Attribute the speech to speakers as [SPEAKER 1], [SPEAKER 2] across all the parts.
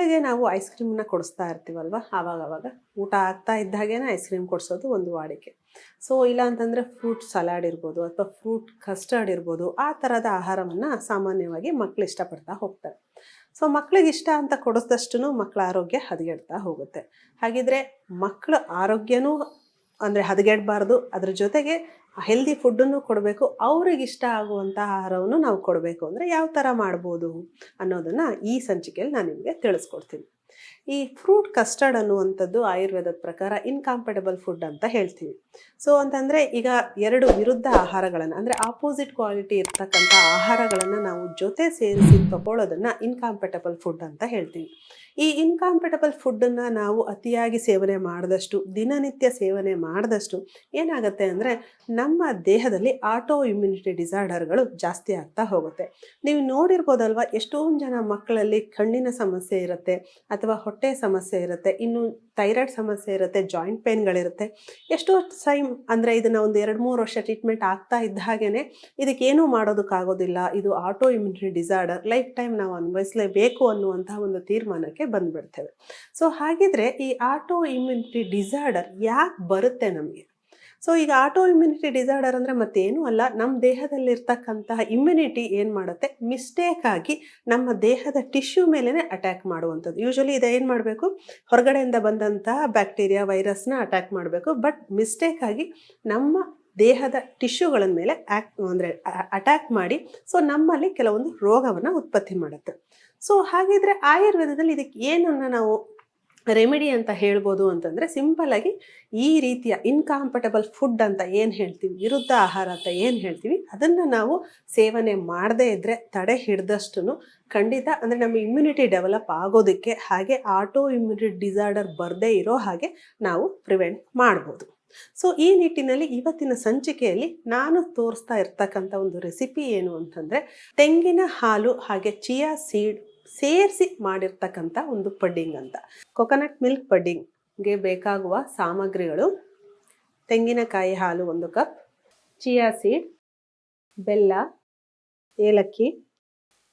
[SPEAKER 1] ಮಕ್ಕಳಿಗೆ ನಾವು ಐಸ್ ಕ್ರೀಮ್ನ ಕೊಡಿಸ್ತಾ ಇರ್ತೀವಲ್ವ? ಆವಾಗ ಆವಾಗ ಊಟ ಆಗ್ತಾ ಇದ್ದಾಗೇನೆ ಐಸ್ ಕ್ರೀಮ್ ಕೊಡಿಸೋದು ಒಂದು ವಾಡಿಕೆ. ಸೊ ಇಲ್ಲ ಅಂತಂದರೆ ಫ್ರೂಟ್ ಸಲಾಡ್ ಇರ್ಬೋದು ಅಥವಾ ಫ್ರೂಟ್ ಕಸ್ಟರ್ಡ್ ಇರ್ಬೋದು, ಆ ಥರದ ಆಹಾರವನ್ನು ಸಾಮಾನ್ಯವಾಗಿ ಮಕ್ಕಳು ಇಷ್ಟಪಡ್ತಾ ಹೋಗ್ತಾರೆ. ಸೊ ಮಕ್ಳಿಗೆ ಇಷ್ಟ ಅಂತ ಕೊಡಿಸ್ದಷ್ಟು ಮಕ್ಕಳ ಆರೋಗ್ಯ ಹದಗೆಡ್ತಾ ಹೋಗುತ್ತೆ. ಹಾಗಿದ್ರೆ ಮಕ್ಕಳ ಆರೋಗ್ಯನೂ ಅಂದರೆ ಹದಗೆಡಬಾರ್ದು. ಅದ್ರ ಜೊತೆಗೆ ಹೆಲ್ದಿ ಫುಡ್ಡನ್ನು ಕೊಡಬೇಕು ಅವ್ರಿಗೆ ಇಷ್ಟ ಆಗುವಂಥ ಆಹಾರವನ್ನು ನಾವು ಕೊಡಬೇಕು ಅಂದರೆ ಯಾವ ಥರ ಮಾಡ್ಬೋದು ಅನ್ನೋದನ್ನು ಈ ಸಂಚಿಕೆಯಲ್ಲಿ ನಾನು ನಿಮಗೆ ತಿಳಿಸ್ಕೊಡ್ತೀನಿ. ಈ ಫ್ರೂಟ್ ಕಸ್ಟರ್ಡ್ ಅನ್ನುವಂಥದ್ದು ಆಯುರ್ವೇದದ ಪ್ರಕಾರ ಇನ್ಕಾಂಪಟಬಲ್ ಫುಡ್ ಅಂತ ಹೇಳ್ತೀವಿ. ಸೊ ಅಂತಂದರೆ ಈಗ ಎರಡು ವಿರುದ್ಧ ಆಹಾರಗಳನ್ನು, ಅಂದರೆ ಆಪೋಸಿಟ್ ಕ್ವಾಲಿಟಿ ಇರ್ತಕ್ಕಂಥ ಆಹಾರಗಳನ್ನು ನಾವು ಜೊತೆ ಸೇರಿಸಿ ತಗೊಳ್ಳೋದನ್ನು ಇನ್ಕಾಂಪಟಬಲ್ ಫುಡ್ ಅಂತ ಹೇಳ್ತೀವಿ. ಈ ಇನ್ಕಾಂಪಟಬಲ್ ಫುಡ್ಡನ್ನು ನಾವು ಅತಿಯಾಗಿ ಸೇವನೆ ಮಾಡಿದಷ್ಟು, ದಿನನಿತ್ಯ ಸೇವನೆ ಮಾಡಿದಷ್ಟು ಏನಾಗುತ್ತೆ ಅಂದರೆ ನಮ್ಮ ದೇಹದಲ್ಲಿ ಆಟೋ ಇಮ್ಯುನಿಟಿ ಡಿಸಾರ್ಡರ್ಗಳು ಜಾಸ್ತಿ ಆಗ್ತಾ ಹೋಗುತ್ತೆ. ನೀವು ನೋಡಿರ್ಬೋದಲ್ವ, ಎಷ್ಟೊಂದು ಜನ ಮಕ್ಕಳಲ್ಲಿ ಕಣ್ಣಿನ ಸಮಸ್ಯೆ ಇರುತ್ತೆ, ಅಥವಾ ಹೊಟ್ಟೆ ಸಮಸ್ಯೆ ಇರುತ್ತೆ, ಇನ್ನು ಥೈರಾಯ್ಡ್ ಸಮಸ್ಯೆ ಇರುತ್ತೆ ಜಾಯಿಂಟ್ ಪೇನ್ಗಳಿರುತ್ತೆ ಎಷ್ಟೋ ಟೈಮ್ ಅಂದರೆ ಇದನ್ನು ಒಂದು ಎರಡು ಮೂರು ವರ್ಷ ಟ್ರೀಟ್ಮೆಂಟ್ ಆಗ್ತಾ ಇದ್ದ ಹಾಗೇ ಇದಕ್ಕೇನೂ ಮಾಡೋದಕ್ಕಾಗೋದಿಲ್ಲ. ಇದು auto immunity disorder life time ನಾವು ಅನುಭವಿಸಲೇಬೇಕು ಅನ್ನುವಂಥ ಒಂದು ತೀರ್ಮಾನಕ್ಕೆ ಬಂದುಬಿಡ್ತೇವೆ. ಸೊ ಹಾಗಿದ್ರೆ ಈ ಆಟೋ ಇಮ್ಯುನಿಟಿ ಡಿಸಾರ್ಡರ್ ಯಾಕೆ ಬರುತ್ತೆ ನಮಗೆ? ಸೊ ಈಗ ಆಟೋ ಇಮ್ಯುನಿಟಿ ಡಿಸಾರ್ಡರ್ ಅಂದರೆ ಮತ್ತೇನೂ ಅಲ್ಲ ನಮ್ಮ ದೇಹದಲ್ಲಿರ್ತಕ್ಕಂತಹ ಇಮ್ಯುನಿಟಿ ಏನು ಮಾಡುತ್ತೆ? ಮಿಸ್ಟೇಕ್ ಆಗಿ ನಮ್ಮ ದೇಹದ ಟಿಶ್ಯೂ ಮೇಲೇ ಅಟ್ಯಾಕ್ ಮಾಡುವಂಥದ್ದು. ಯೂಶಲಿ ಇದು ಏನು ಮಾಡಬೇಕು? ಹೊರಗಡೆಯಿಂದ ಬಂದಂತಹ ಬ್ಯಾಕ್ಟೀರಿಯಾ ವೈರಸ್ನ ಅಟ್ಯಾಕ್ ಮಾಡಬೇಕು. ಬಟ್ ಮಿಸ್ಟೇಕ್ ಆಗಿ ನಮ್ಮ ದೇಹದ ಟಿಶ್ಯೂಗಳ ಮೇಲೆ ಆ್ಯಕ್ ಅಂದರೆ ಅಟ್ಯಾಕ್ ಮಾಡಿ ಸೊ ನಮ್ಮಲ್ಲಿ ಕೆಲವೊಂದು ರೋಗವನ್ನು ಉತ್ಪತ್ತಿ ಮಾಡುತ್ತೆ. ಸೊ ಹಾಗಿದ್ರೆ ಆಯುರ್ವೇದದಲ್ಲಿ ಇದಕ್ಕೆ ಏನನ್ನು ನಾವು ರೆಮಿಡಿ ಅಂತ ಹೇಳ್ಬೋದು ಅಂತಂದರೆ ಸಿಂಪಲ್ಲಾಗಿ ಈ ರೀತಿಯ ಇನ್ಕಾಂಪಟಬಲ್ ಫುಡ್ ಅಂತ ಏನು ಹೇಳ್ತೀವಿ, ವಿರುದ್ಧ ಆಹಾರ ಅಂತ ಏನು ಹೇಳ್ತೀವಿ, ಅದನ್ನು ನಾವು ಸೇವನೆ ಮಾಡದೇ ಇದ್ದರೆ ತಡೆ ಹಿಡ್ದಷ್ಟು ಖಂಡಿತ, ಅಂದರೆ ನಮ್ಮ ಇಮ್ಯುನಿಟಿ ಡೆವಲಪ್ ಆಗೋದಕ್ಕೆ ಹಾಗೆ ಆಟೋ ಇಮ್ಯುನಿಟಿ ಡಿಸಾರ್ಡರ್ ಬರದೇ ಇರೋ ಹಾಗೆ ನಾವು ಪ್ರಿವೆಂಟ್ ಮಾಡ್ಬೋದು. ಸೊ ಈ ನಿಟ್ಟಿನಲ್ಲಿ ಇವತ್ತಿನ ಸಂಚಿಕೆಯಲ್ಲಿ ನಾನು ತೋರಿಸ್ತಾ ಇರ್ತಕ್ಕಂಥ ಒಂದು ರೆಸಿಪಿ ಏನು ಅಂತಂದರೆ ತೆಂಗಿನ ಹಾಲು ಹಾಗೆ ಚಿಯಾ ಸೀಡ್ ಸೇರಿಸಿ ಮಾಡಿರ್ತಕ್ಕಂಥ ಒಂದು ಪಡ್ಡಿಂಗ್ ಅಂತ. ಕೊಕೊನಟ್ ಮಿಲ್ಕ್ ಪಡ್ಡಿಂಗ್ಗೆ ಬೇಕಾಗುವ ಸಾಮಗ್ರಿಗಳು, ತೆಂಗಿನಕಾಯಿ ಹಾಲು ಒಂದು ಕಪ್, ಚಿಯಾ ಸೀಡ್, ಬೆಲ್ಲ, ಏಲಕ್ಕಿ,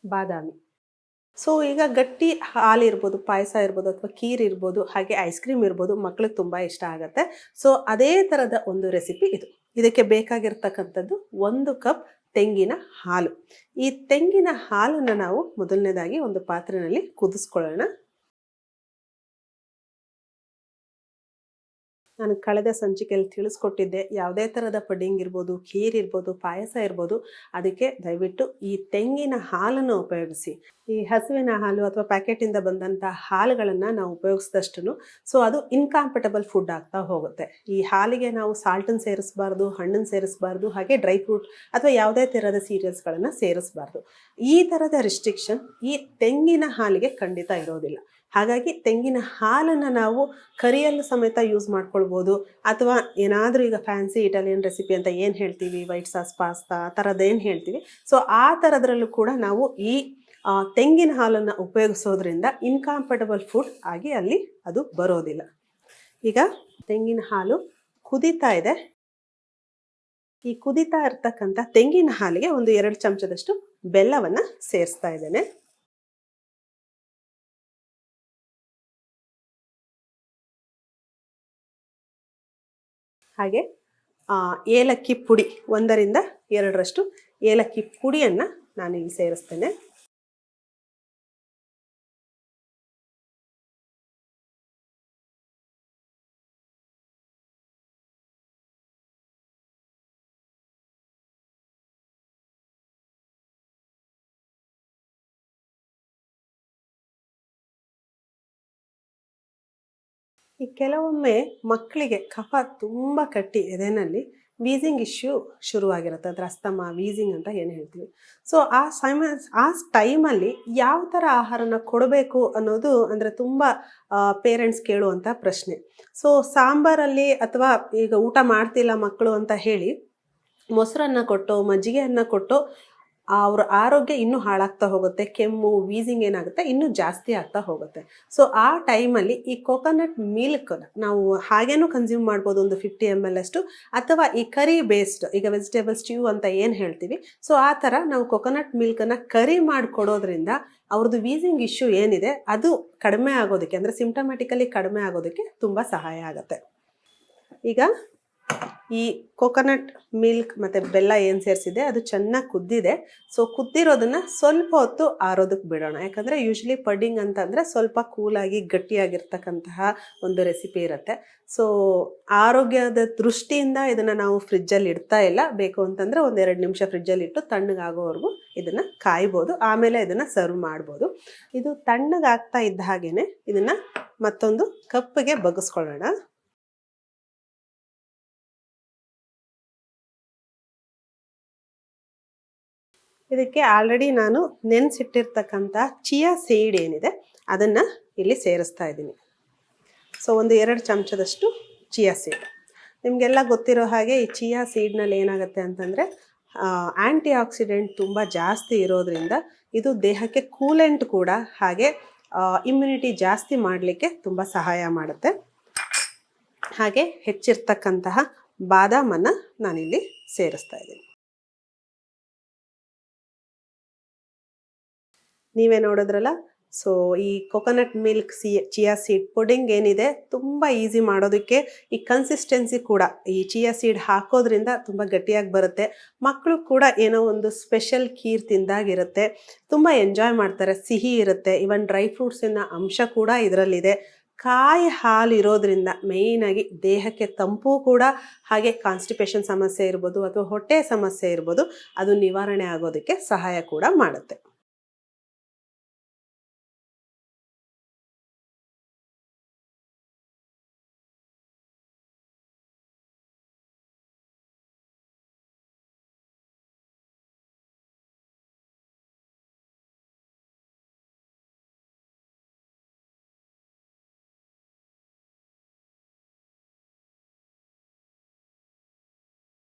[SPEAKER 1] ಬಾದಾಮಿ. ಸೊ ಈಗ ಗಟ್ಟಿ ಹಾಲು ಇರ್ಬೋದು, ಪಾಯಸ ಇರ್ಬೋದು ಅಥವಾ ಖೀರ್ ಇರ್ಬೋದು, ಹಾಗೆ ಐಸ್ ಕ್ರೀಮ್ ಇರ್ಬೋದು ಮಕ್ಳಿಗೆ ತುಂಬ ಇಷ್ಟ ಆಗುತ್ತೆ. ಸೊ ಅದೇ ಥರದ ಒಂದು ರೆಸಿಪಿ ಇದು. ಇದಕ್ಕೆ ಬೇಕಾಗಿರ್ತಕ್ಕಂಥದ್ದು ಒಂದು ಕಪ್ ತೆಂಗಿನ ಹಾಲು. ಈ ತೆಂಗಿನ ಹಾಲನ್ನು ನಾವು ಮೊದಲನೇದಾಗಿ ಒಂದು ಪಾತ್ರೆಯಲ್ಲಿ ಕುದಿಸ್ಕೊಳ್ಳೋಣ. ನಾನು ಕಳೆದ ಸಂಚಿಕೆಯಲ್ಲಿ ತಿಳಿಸ್ಕೊಟ್ಟಿದ್ದೆ. ಯಾವುದೇ ಥರದ ಪಡ್ಡಿಂಗ್ ಇರ್ಬೋದು, ಖೀರ್ ಇರ್ಬೋದು, ಪಾಯಸ ಇರ್ಬೋದು, ಅದಕ್ಕೆ ದಯವಿಟ್ಟು ಈ ತೆಂಗಿನ ಹಾಲನ್ನು ಉಪಯೋಗಿಸಿ. ಈ ಹಸುವಿನ ಹಾಲು ಅಥವಾ ಪ್ಯಾಕೆಟಿಂದ ಬಂದಂಥ ಹಾಲುಗಳನ್ನು ನಾವು ಉಪಯೋಗಿಸಿದಷ್ಟು ಸೊ ಅದು ಇನ್ಕಾಂಪಟಬಲ್ ಫುಡ್ ಆಗ್ತಾ ಹೋಗುತ್ತೆ. ಈ ಹಾಲಿಗೆ ನಾವು ಸಾಲ್ಟನ್ನು ಸೇರಿಸಬಾರ್ದು, ಹಣ್ಣನ್ನು ಸೇರಿಸಬಾರ್ದು, ಹಾಗೆ ಡ್ರೈ ಫ್ರೂಟ್ ಅಥವಾ ಯಾವುದೇ ಥರದ ಸೀರಿಯಲ್ಸ್ಗಳನ್ನು ಸೇರಿಸಬಾರ್ದು. ಈ ಥರದ ರಿಸ್ಟ್ರಿಕ್ಷನ್ ಈ ತೆಂಗಿನ ಹಾಲಿಗೆ ಖಂಡಿತ ಇರೋದಿಲ್ಲ. ಹಾಗಾಗಿ ತೆಂಗಿನ ಹಾಲನ್ನು ನಾವು ಕರಿಯಲು ಸಮೇತ ಯೂಸ್ ಮಾಡ್ಕೊಳ್ಬೋದು. ಅಥವಾ ಏನಾದರೂ ಈಗ ಫ್ಯಾನ್ಸಿ ಇಟಾಲಿಯನ್ ರೆಸಿಪಿ ಅಂತ ಏನು ಹೇಳ್ತೀವಿ? ವೈಟ್ ಸಾಸ್ ಪಾಸ್ತಾ ಆ ಥರದ್ದೇನು ಹೇಳ್ತೀವಿ? ಸೊ ಆ ಥರದ್ರಲ್ಲೂ ಕೂಡ ನಾವು ಈ ತೆಂಗಿನ ಹಾಲನ್ನು ಉಪಯೋಗಿಸೋದ್ರಿಂದ ಇನ್ಕಾಂಪಟಬಲ್ ಫುಡ್ ಆಗಿ ಅಲ್ಲಿ ಅದು ಬರೋದಿಲ್ಲ. ಈಗ ತೆಂಗಿನ ಹಾಲು ಕುದೀತಾ ಇದೆ. ಈ ಕುದೀತಾ ಇರ್ತಕ್ಕಂಥ ತೆಂಗಿನ ಹಾಲಿಗೆ ಒಂದು ಎರಡು ಚಮಚದಷ್ಟು ಬೆಲ್ಲವನ್ನು ಸೇರಿಸ್ತಾ ಇದ್ದೇನೆ. ಹಾಗೆ ಏಲಕ್ಕಿ ಪುಡಿ ಒಂದರಿಂದ ಎರಡರಷ್ಟು ಏಲಕ್ಕಿ ಪುಡಿಯನ್ನು ಇಲ್ಲಿ ಸೇರಿಸ್ತೇನೆ. ಈ ಕೆಲವೊಮ್ಮೆ ಮಕ್ಕಳಿಗೆ ಕಫ ತುಂಬ ಕಟ್ಟಿ ಎದೆನಲ್ಲಿ ವೀಸಿಂಗ್ ಇಶ್ಯೂ ಶುರುವಾಗಿರುತ್ತೆ. ಅಂದರೆ ಅಸ್ತಮ ವೀಸಿಂಗ್ ಅಂತ ಏನು ಹೇಳ್ತೀವಿ. ಸೊ ಆ ಸೈಮ, ಆ ಟೈಮಲ್ಲಿ ಯಾವ ಥರ ಆಹಾರನ ಕೊಡಬೇಕು ಅನ್ನೋದು ಅಂದರೆ ತುಂಬ ಪೇರೆಂಟ್ಸ್ ಕೇಳುವಂಥ ಪ್ರಶ್ನೆ. ಸೊ ಸಾಂಬಾರಲ್ಲಿ ಅಥವಾ ಈಗ ಊಟ ಮಾಡ್ತಿಲ್ಲ ಮಕ್ಕಳು ಅಂತ ಹೇಳಿ ಮೊಸರನ್ನು ಕೊಟ್ಟು, ಮಜ್ಜಿಗೆಯನ್ನು ಕೊಟ್ಟು ಅವ್ರ ಆರೋಗ್ಯ ಇನ್ನೂ ಹಾಳಾಗ್ತಾ ಹೋಗುತ್ತೆ, ಕೆಮ್ಮು ವೀಸಿಂಗ್ ಏನಾಗುತ್ತೆ, ಇನ್ನೂ ಜಾಸ್ತಿ ಆಗ್ತಾ ಹೋಗುತ್ತೆ. ಸೊ ಆ ಟೈಮಲ್ಲಿ ಈ ಕೋಕೋನಟ್ ಮಿಲ್ಕ್ ನಾವು ಹಾಗೇನೂ ಕನ್ಸ್ಯೂಮ್ ಮಾಡ್ಬೋದು ಒಂದು ಫಿಫ್ಟಿ ಎಂ ಎಲ್ ಅಷ್ಟು, ಅಥವಾ ಈ ಕರಿ ಬೇಸ್ಡ್ ಈಗ ವೆಜಿಟೇಬಲ್ ಸ್ಟ್ಯೂ ಅಂತ ಏನು ಹೇಳ್ತೀವಿ ಸೊ ಆ ಥರ ನಾವು ಕೊಕೊನಟ್ ಮಿಲ್ಕನ್ನು ಕರಿ ಮಾಡಿಕೊಡೋದ್ರಿಂದ ಅವ್ರದ್ದು ವೀಸಿಂಗ್ ಇಶ್ಯೂ ಏನಿದೆ, ಅದು ಕಡಿಮೆ ಆಗೋದಕ್ಕೆ, ಅಂದರೆ ಸಿಂಟಮೆಟಿಕಲಿ ಕಡಿಮೆ ಆಗೋದಕ್ಕೆ ತುಂಬ ಸಹಾಯ ಆಗುತ್ತೆ. ಈಗ ಈ ಕೊಕೊನಟ್ ಮಿಲ್ಕ್ ಮತ್ತು ಬೆಲ್ಲ ಏನು ಸೇರಿಸಿದೆ, ಅದು ಚೆನ್ನಾಗಿ ಕುದ್ದಿದೆ. ಸೊ ಕುದ್ದಿರೋದನ್ನು ಸ್ವಲ್ಪ ಹೊತ್ತು ಆರೋದಕ್ಕೆ ಬಿಡೋಣ. ಯಾಕಂದರೆ ಯೂಶ್ವಲಿ ಪಡ್ಡಿಂಗ್ ಅಂತಂದರೆ ಸ್ವಲ್ಪ ಕೂಲಾಗಿ ಗಟ್ಟಿಯಾಗಿರ್ತಕ್ಕಂತಹ ಒಂದು ರೆಸಿಪಿ ಇರುತ್ತೆ. ಸೊ ಆರೋಗ್ಯದ ದೃಷ್ಟಿಯಿಂದ ಇದನ್ನು ನಾವು ಫ್ರಿಜ್ಜಲ್ಲಿ ಇಡ್ತಾ ಇಲ್ಲ. ಬೇಕು ಅಂತಂದರೆ ಒಂದೆರಡು ನಿಮಿಷ ಫ್ರಿಜ್ಜಲ್ಲಿ ಇಟ್ಟು ತಣ್ಣಗಾಗೋವರೆಗೂ ಇದನ್ನು ಕಾಯ್ಬೋದು. ಆಮೇಲೆ ಇದನ್ನು ಸರ್ವ್ ಮಾಡ್ಬೋದು. ಇದು ತಣ್ಣಗಾಗ್ತಾ ಇದ್ದ ಹಾಗೆಯೇ ಇದನ್ನು ಮತ್ತೊಂದು ಕಪ್ಪಿಗೆ ಬಗ್ಗಿಸ್ಕೊಳ್ಳೋಣ ಇದಕ್ಕೆ ಆಲ್ರೆಡಿ ನಾನು ನೆನೆಸಿಟ್ಟಿರ್ತಕ್ಕಂಥ ಚಿಯಾ ಸೀಡ್ ಏನಿದೆ, ಅದನ್ನು ಇಲ್ಲಿ ಸೇರಿಸ್ತಾ ಇದ್ದೀನಿ. ಸೊ ಒಂದು ಎರಡು ಚಮಚದಷ್ಟು ಚಿಯಾ ಸೀಡ್ ನಿಮಗೆಲ್ಲ ಗೊತ್ತಿರೋ ಹಾಗೆ ಈ ಚಿಯಾ ಸೀಡ್ನಲ್ಲಿ ಏನಾಗುತ್ತೆ ಅಂತಂದರೆ ಆ್ಯಂಟಿ ಆಕ್ಸಿಡೆಂಟ್ ತುಂಬ ಜಾಸ್ತಿ ಇರೋದ್ರಿಂದ ಇದು ದೇಹಕ್ಕೆ ಕೂಲೆಂಟ್ ಕೂಡ ಹಾಗೆ ಇಮ್ಯುನಿಟಿ ಜಾಸ್ತಿ ಮಾಡಲಿಕ್ಕೆ ತುಂಬ ಸಹಾಯ ಮಾಡುತ್ತೆ. ಹಾಗೆ ಹೆಚ್ಚಿರ್ತಕ್ಕಂತಹ ಬಾದಾಮನ್ನು ನಾನಿಲ್ಲಿ ಸೇರಿಸ್ತಾ ಇದ್ದೀನಿ. ನೀವೇ ನೋಡಿದ್ರಲ್ಲ? ಸೊ ಈ ಕೊಕೊನಟ್ ಮಿಲ್ಕ್ ಸಿ ಚಿಯಾ ಸೀಡ್ ಪುಡಿಂಗ್ ಏನಿದೆ, ತುಂಬ ಈಸಿ ಮಾಡೋದಕ್ಕೆ ಈ ಕನ್ಸಿಸ್ಟೆನ್ಸಿ ಕೂಡ. ಈ ಚಿಯಾ ಸೀಡ್ ಹಾಕೋದ್ರಿಂದ ತುಂಬ ಗಟ್ಟಿಯಾಗಿ ಬರುತ್ತೆ. ಮಕ್ಕಳು ಕೂಡ ಏನೋ ಒಂದು ಸ್ಪೆಷಲ್ ಖೀರ್ ತಿಂದಾಗಿರುತ್ತೆ. ತುಂಬ ಎಂಜಾಯ್ ಮಾಡ್ತಾರೆ. ಸಿಹಿ ಇರುತ್ತೆ. ಇವನ್ ಡ್ರೈ ಫ್ರೂಟ್ಸಿನ ಅಂಶ ಕೂಡ ಇದರಲ್ಲಿದೆ. ಕಾಯಿ ಹಾಲು ಇರೋದ್ರಿಂದ ಮೇಯ್ನಾಗಿ ದೇಹಕ್ಕೆ ತಂಪು ಕೂಡ, ಹಾಗೆ ಕಾನ್ಸ್ಟಿಪೇಷನ್ ಸಮಸ್ಯೆ ಇರ್ಬೋದು ಅಥವಾ ಹೊಟ್ಟೆ ಸಮಸ್ಯೆ ಇರ್ಬೋದು, ಅದು ನಿವಾರಣೆ ಆಗೋದಕ್ಕೆ ಸಹಾಯ ಕೂಡ ಮಾಡುತ್ತೆ.